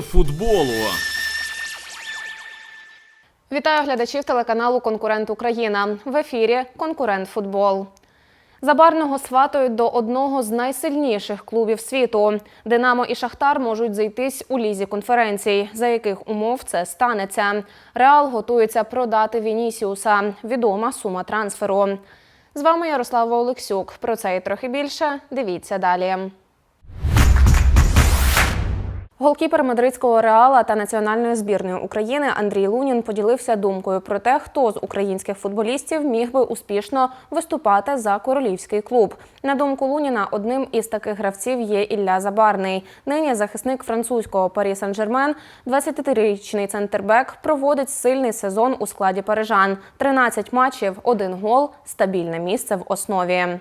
Футболу. Вітаю глядачів телеканалу Конкурент Україна. В ефірі Конкурент Футбол. Забарного сватають до одного з найсильніших клубів світу. Динамо і Шахтар можуть зайтись у лізі конференцій. За яких умов це станеться? Реал готується продати Вінісіуса. Відома сума трансферу. З вами Ярослава Олексюк. Про це і трохи більше. Дивіться далі. Голкіпер мадридського реала та національної збірної України Андрій Лунін поділився думкою про те, хто з українських футболістів міг би успішно виступати за королівський клуб. На думку Луніна, одним із таких гравців є Ілля Забарний. Нині захисник французького Парі Сан-Жермен, 23-річний центрбек, проводить сильний сезон у складі парижан. 13 матчів, один гол, стабільне місце в основі.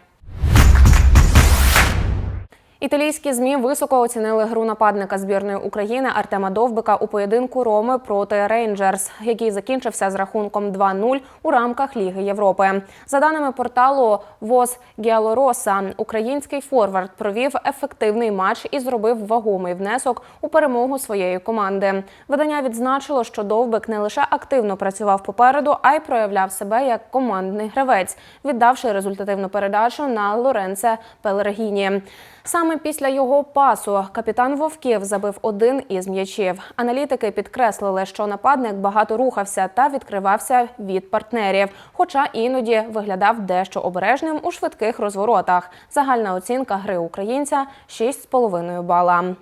Італійські змі високо оцінили гру нападника збірної України Артема Довбика у поєдинку Роми проти Рейнджерс, який закінчився з рахунком 2-0 у рамках Ліги Європи. За даними порталу ВОЗ Гіалороса, український форвард провів ефективний матч і зробив вагомий внесок у перемогу своєї команди. Видання відзначило, що Довбик не лише активно працював попереду, а й проявляв себе як командний гравець, віддавши результативну передачу на Лоренце Пелергіні. Саме після його пасу капітан Вовків забив один із м'ячів. Аналітики підкреслили, що нападник багато рухався та відкривався від партнерів, хоча іноді виглядав дещо обережним у швидких розворотах. Загальна оцінка гри українця 6,5 бала.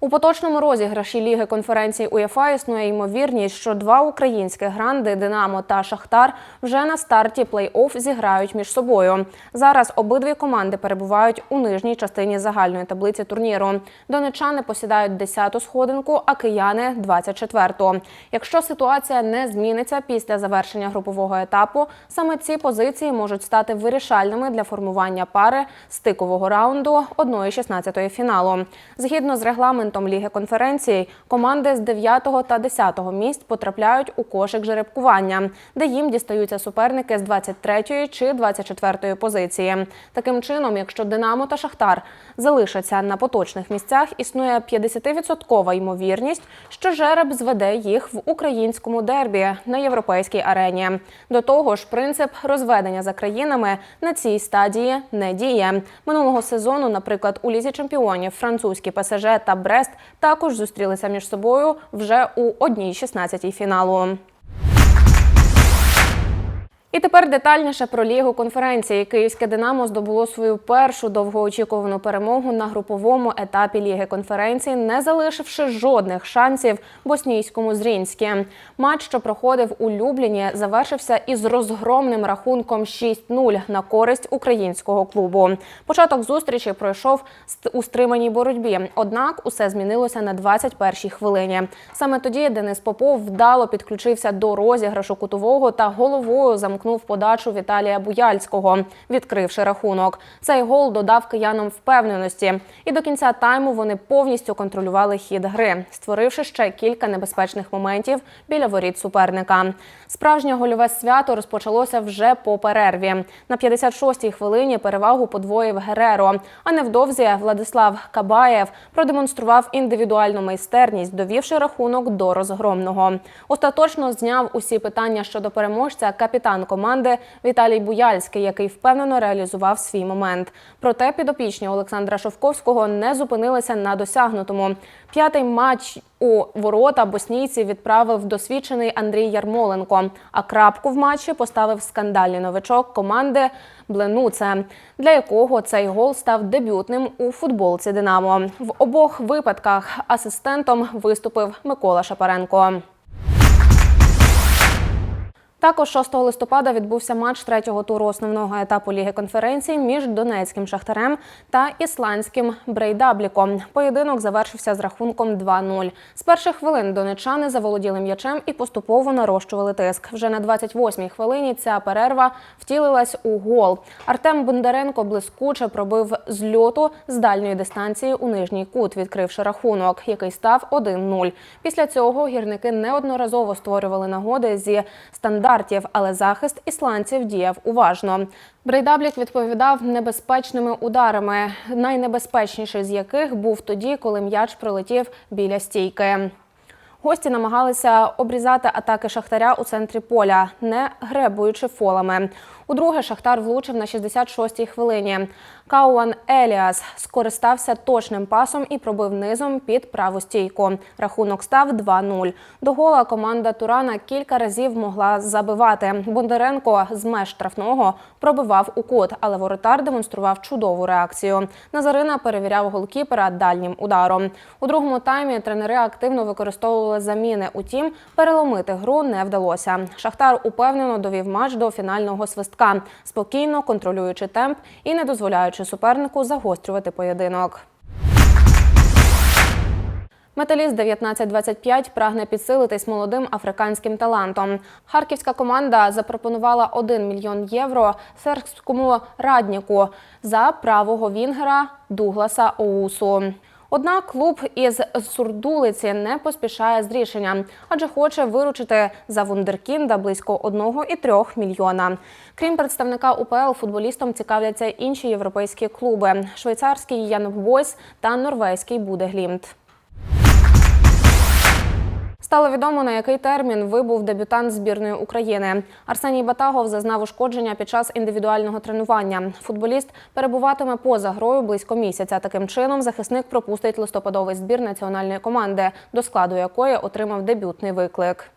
У поточному розіграші Ліги конференцій УЄФА існує ймовірність, що два українські гранди Динамо та Шахтар вже на старті плей-офф зіграють між собою. Зараз обидві команди перебувають у нижній частині загальної таблиці турніру. Донечани посідають 10-ту сходинку, а кияни 24-ту. Якщо ситуація не зміниться після завершення групового етапу, саме ці позиції можуть стати вирішальними для формування пари стикового раунду 1-16 фіналу. Згідно з регламентом Ліги конференцій, команди з 9 та 10 місць потрапляють у кошик жеребкування, де їм дістаються суперники з 23 чи 24 позиції. Таким чином, якщо Динамо та Шахтар залишаться на поточних місцях, існує 50% ймовірність, що жереб зведе їх в українському дербі на європейській арені. До того ж, принцип розведення за країнами на цій стадії не діє. Минулого сезону, наприклад, у лізі чемпіонів французькі ПСЖ та Брест також зустрілися між собою вже у 1-16 фіналу. І тепер детальніше про лігу конференції. Київське Динамо здобуло свою першу довгоочікувану перемогу на груповому етапі ліги конференції, не залишивши жодних шансів боснійському зрінські. Матч, що проходив у Любліні, завершився із розгромним рахунком 6-0 на користь українського клубу. Початок зустрічі пройшов у стриманій боротьбі. Однак усе змінилося на 21-й хвилині. Саме тоді Денис Попов вдало підключився до розіграшу кутового та головою замкнув подачу Віталія Буяльського, відкривши рахунок. Цей гол додав киянам впевненості, і до кінця тайму вони повністю контролювали хід гри, створивши ще кілька небезпечних моментів біля воріт суперника. Справжнє гольове свято розпочалося вже по перерві. На 56-й хвилині перевагу подвоїв Гереро. А невдовзі Владислав Кабаєв продемонстрував індивідуальну майстерність, довівши рахунок до розгромного. Остаточно зняв усі питання щодо переможця капітан команди Віталій Буяльський, який впевнено реалізував свій момент. Проте підопічні Олександра Шовковського не зупинилися на досягнутому. П'ятий матч у ворота боснійці відправив досвідчений Андрій Ярмоленко. А крапку в матчі поставив скандальний новичок команди Бленуце, для якого цей гол став дебютним у футболці Динамо. В обох випадках асистентом виступив Микола Шапаренко. Також 6 листопада відбувся матч третього туру основного етапу Ліги конференції між Донецьким Шахтарем та ісландським Брейдабліком. Поєдинок завершився з рахунком 2-0. З перших хвилин донечани заволоділи м'ячем і поступово нарощували тиск. Вже на 28-й хвилині ця перерва втілилась у гол. Артем Бондаренко блискуче пробив з льоту з дальньої дистанції у нижній кут, відкривши рахунок, який став 1-0. Після цього гірники неодноразово створювали нагоди зі стандартів стандартів, але захист ісландців діяв уважно. Брейдаблік відповідав небезпечними ударами, найнебезпечніший з яких був тоді, коли м'яч пролетів біля стійки. Гості намагалися обрізати атаки Шахтаря у центрі поля, не гребуючи фолами. Удруге Шахтар влучив на 66-й хвилині. Кауан Еліас скористався точним пасом і пробив низом під праву стійку. Рахунок став 2-0. До гола команда Турана кілька разів могла забивати. Бондаренко з меж штрафного пробивав у кут, але воротар демонстрував чудову реакцію. Назарина перевіряв голкіпера дальнім ударом. У другому таймі тренери активно використовували заміни. Утім, переломити гру не вдалося. Шахтар упевнено довів матч до фінального свистка, спокійно контролюючи темп і не дозволяючи супернику загострювати поєдинок. Металіст 1925 прагне підсилитись молодим африканським талантом. Харківська команда запропонувала 1 мільйон євро сербському радніку за правого вінгера Дугласа Оусу. Однак клуб із Сурдулиці не поспішає з рішенням, адже хоче виручити за вундеркінда близько 1,3 мільйона. Крім представника УПЛ, футболістом цікавляться інші європейські клуби: швейцарський Бойс та норвезький Будеглімт. Стало відомо, на який термін вибув дебютант збірної України. Арсеній Батагов зазнав ушкодження під час індивідуального тренування. Футболіст перебуватиме поза грою близько місяця. Таким чином, захисник пропустить листопадовий збір національної команди, до складу якої отримав дебютний виклик.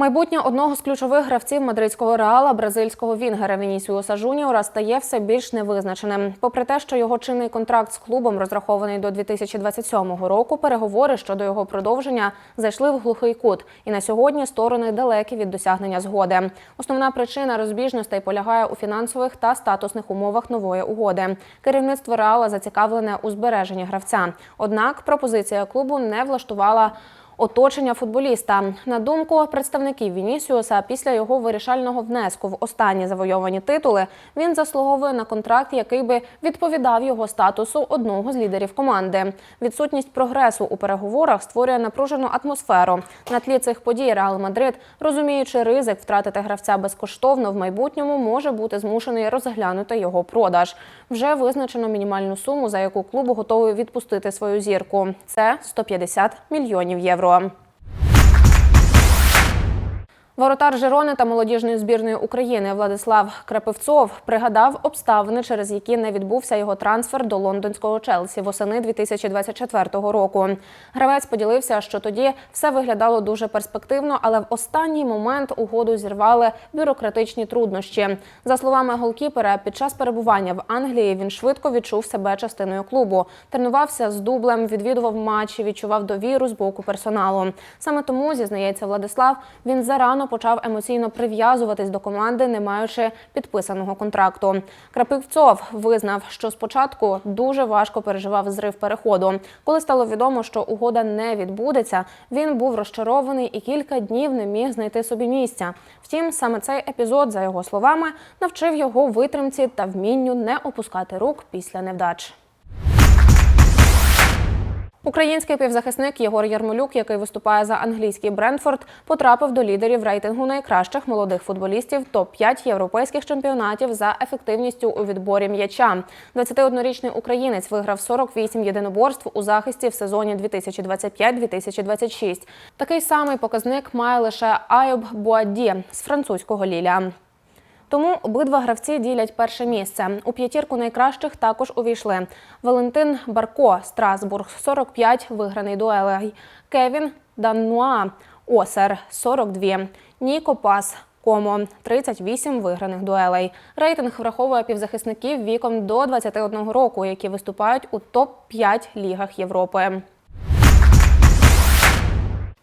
Майбутнє одного з ключових гравців мадридського реала бразильського вінгера Вінісіуса Жуніора стає все більш невизначеним. Попри те, що його чинний контракт з клубом розрахований до 2027 року, переговори щодо його продовження зайшли в глухий кут, і на сьогодні сторони далекі від досягнення згоди. Основна причина розбіжностей полягає у фінансових та статусних умовах нової угоди. Керівництво реала зацікавлене у збереженні гравця. Однак пропозиція клубу не влаштувала. Оточення футболіста на думку представників Вінісіуса, після його вирішального внеску в останні завойовані титули він заслуговує на контракт, який би відповідав його статусу одного з лідерів команди. Відсутність прогресу у переговорах створює напружену атмосферу. На тлі цих подій Реал Мадрид, розуміючи ризик втратити гравця безкоштовно в майбутньому, може бути змушений розглянути його продаж. Вже визначено мінімальну суму, за яку клуб готовий відпустити свою зірку. Це 150 мільйонів євро. про Воротар Жирони та молодіжної збірної України Владислав Крапивцов пригадав обставини, через які не відбувся його трансфер до лондонського Челсі восени 2024 року. Гравець поділився, що тоді все виглядало дуже перспективно, але в останній момент угоду зірвали бюрократичні труднощі. За словами голкіпера, під час перебування в Англії він швидко відчув себе частиною клубу. Тренувався з дублем, відвідував матчі, відчував довіру з боку персоналу. Саме тому зізнається Владислав. Він зарано почав емоційно прив'язуватись до команди, не маючи підписаного контракту. Крапивцов визнав, що спочатку дуже важко переживав зрив переходу. Коли стало відомо, що угода не відбудеться, він був розчарований і кілька днів не міг знайти собі місця. Втім, саме цей епізод, за його словами, навчив його витримці та вмінню не опускати рук після невдач. Український півзахисник Єгор Ярмолюк, який виступає за англійський Брентфорд, потрапив до лідерів рейтингу найкращих молодих футболістів топ-5 європейських чемпіонатів за ефективністю у відборі м'яча. 21-річний українець виграв 48 єдиноборств у захисті в сезоні 2025-2026. Такий самий показник має лише Айоб Буаді з французького Ліля. Тому обидва гравці ділять перше місце. У п'ятірку найкращих також увійшли Валентин Барко, Страсбург, 45 виграний дуелей, Кевін Даннуа, Осер, 42, Ніко Пас, Комо, 38 виграних дуелей. Рейтинг враховує півзахисників віком до 21 року, які виступають у топ-5 лігах Європи.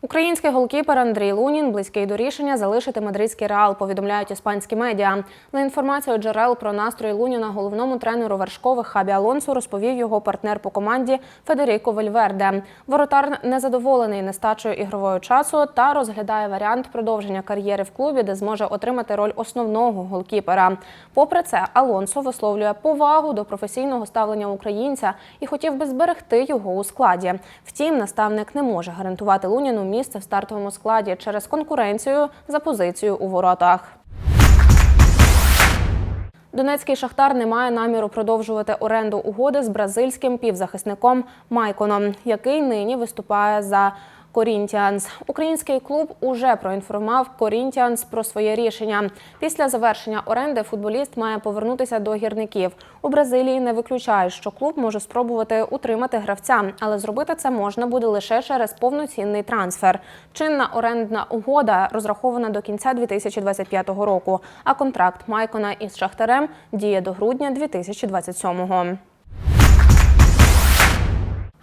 Український голкіпер Андрій Лунін близький до рішення залишити мадридський реал, повідомляють іспанські медіа. За інформацією джерел про настрої Луніна, головному тренеру вершкових Хабі Алонсо розповів його партнер по команді Федеріко Вельверде. Воротар незадоволений нестачею ігрового часу та розглядає варіант продовження кар'єри в клубі, де зможе отримати роль основного голкіпера. Попри це, Алонсо висловлює повагу до професійного ставлення українця і хотів би зберегти його у складі. Втім, наставник не може гарантувати Луніну місце в стартовому складі через конкуренцію за позицію у воротах. Донецький шахтар не має наміру продовжувати оренду угоди з бразильським півзахисником Майконом, який нині виступає за Корінтіанс. Український клуб уже проінформував Корінтіанс про своє рішення. Після завершення оренди футболіст має повернутися до гірників. У Бразилії не виключають, що клуб може спробувати утримати гравця, але зробити це можна буде лише через повноцінний трансфер. Чинна орендна угода розрахована до кінця 2025 року. А контракт Майкона із Шахтарем діє до грудня 2027-го.